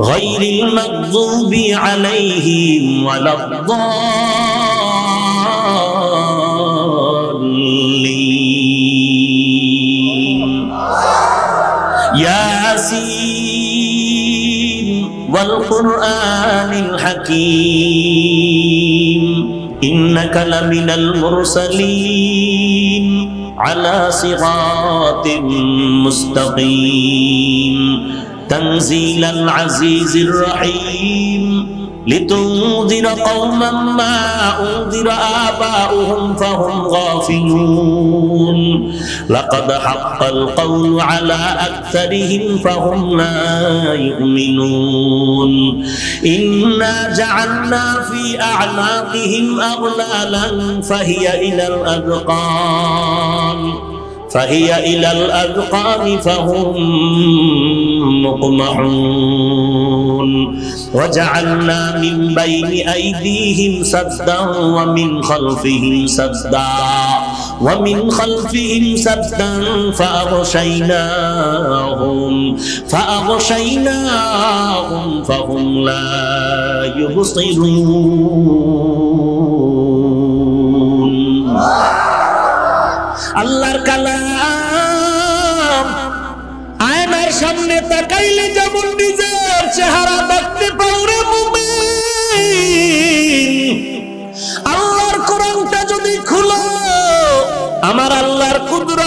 غير المغضوب عليهم ولا الضالين. ياسين والقرآن الحكيم إنك لمن المرسلين. على صراط مستقيم تنزيل العزيز الرحيم لتنذر قوما ما أنذر آباؤهم فهم غافلون لقد حق القول على أكثرهم فهم لا يؤمنون إنا جعلنا في أعناقهم أغلالا فهي إلى الأذقان فهي إلى الأذقان فهم مقمحون. وجعلنا من بين أيديهم سدا ومن خلفهم سدا ومن خلفهم سدا فأغشيناهم فأغشيناهم فهم لا يبصرون. আল্লাহর কালাম। আয়নার সামনে তাকাইলে যেমন নিজের চেহারা দেখতে পাওরে আল্লাহর কোরআনটা যদি খুলো, আমার আল্লাহর কুদর